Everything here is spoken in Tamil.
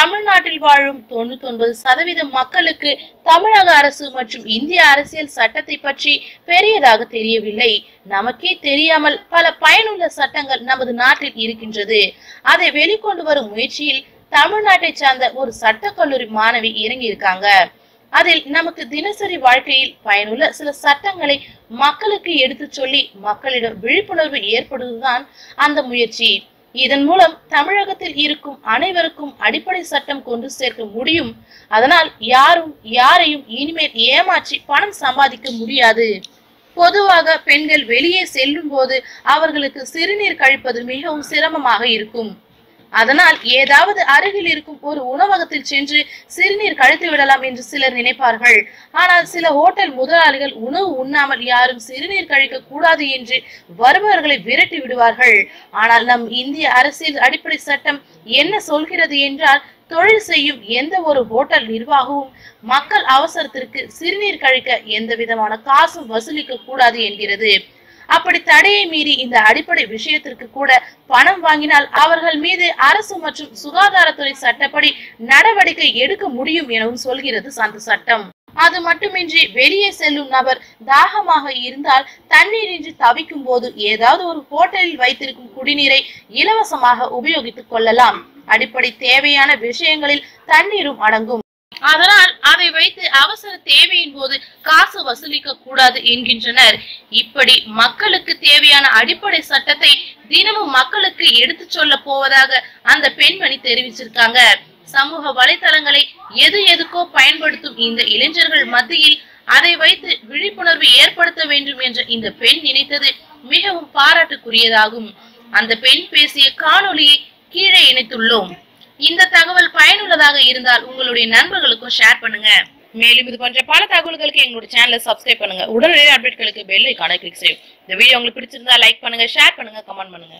தமிழ்நாட்டில் வாழும் தொண்ணூத்தி ஒன்பது சதவீத மக்களுக்கு தமிழக அரசு மற்றும் இந்திய அரசியல் சட்டத்தை பற்றி பெரியதாக தெரியவில்லை. நமக்கே தெரியாமல் பல பயனுள்ள சட்டங்கள் நமது நாட்டில் இருக்கின்றது. அதை வெளிக்கொண்டு வரும் முயற்சியில் தமிழ்நாட்டை சார்ந்த ஒரு சட்டக்கல்லூரி மாணவி இறங்கியிருக்காங்க. அதில் நமக்கு தினசரி வாழ்க்கையில் பயனுள்ள சில சட்டங்களை மக்களுக்கு எடுத்து சொல்லி மக்களிடம் விழிப்புணர்வு ஏற்படுவதுதான் அந்த முயற்சி. இதன் மூலம் தமிழகத்தில் இருக்கும் அனைவருக்கும் அடிப்படை சட்டம் கொண்டு சேர்க்க முடியும். அதனால் யாரும் யாரையும் இனிமேல் ஏமாற்றி பணம் சம்பாதிக்க முடியாது. பொதுவாக பெண்கள் வெளியே செல்லும் போது அவர்களுக்கு சிறுநீர் கழிப்பது மிகவும் சிரமமாக இருக்கும். அதனால் ஏதாவது அருகில் இருக்கும் ஒரு உணவகத்தில் சென்று சிறுநீர் கழித்து விடலாம் என்று சிலர் நினைப்பார்கள். ஆனால் சில ஹோட்டல் முதலாளிகள் உணவு உண்ணாமல் யாரும் சிறுநீர் கழிக்க கூடாது என்று வருபவர்களை விரட்டி விடுவார்கள். ஆனால் நம் இந்திய அரசியல் அடிப்படை சட்டம் என்ன சொல்கிறது என்றால் தொழில் செய்யும் எந்த ஒரு ஹோட்டல் நிர்வாகமும் மக்கள் அவசரத்திற்கு சிறுநீர் கழிக்க எந்த விதமான காசும் வசூலிக்க கூடாது என்கிறது. அப்படி தடையை மீறி இந்த அடிப்படை விஷயத்திற்கு கூட பணம் வாங்கினால் அவர்கள் மீது அரசு மற்றும் சுகாதாரத்துறை சட்டப்படி நடவடிக்கை எடுக்க முடியும் எனவும் சொல்கிறது அந்த சட்டம். அது மட்டுமின்றி வெளியே செல்லும் நபர் தாகமாக இருந்தால் தண்ணீரின்றி தவிக்கும் போது ஏதாவது ஒரு ஹோட்டலில் வைத்திருக்கும் குடிநீரை இலவசமாக உபயோகித்துக் கொள்ளலாம். அடிப்படை தேவையான விஷயங்களில் தண்ணீரும் அடங்கும். அதனால் அதை வைத்து அவசர தேவையின் போது காசு வசூலிக்க கூடாது என்கின்றனர். இப்படி மக்களுக்கு தேவையான அடிப்படை சட்டத்தை தினமும் மக்களுக்கு எடுத்து சொல்ல போவதாக அந்த பெண்மணி தெரிவிச்சிருக்காங்க. சமூக வலைதளங்களை எது எதுக்கோ பயன்படுத்தும் இந்த இளைஞர்கள் மத்தியில் அதை வைத்து விழிப்புணர்வு ஏற்படுத்த வேண்டும் என்ற இந்த பெண் நினைத்தது மிகவும் பாராட்டுக்குரியதாகும். அந்த பெண் பேசிய காணொலியை கீழே இணைத்துள்ளோம். இந்த தகவல் பயனுள்ளதாக இருந்தால் உங்களுடைய நண்பர்களுக்கும் ஷேர் பண்ணுங்க. மேலும் இது போன்ற பல தகவல்களுக்கு எங்களோட சேனலை சப்ஸ்கிரைப் பண்ணுங்க. உடனடி அப்டேட்களுக்கு பெல் ஐக்கானை கிளிக் செய்யும் இந்த வீடியோ உங்களுக்கு பிடிச்சிருந்தா லைக் பண்ணுங்க ஷேர் பண்ணுங்க கமெண்ட் பண்ணுங்க.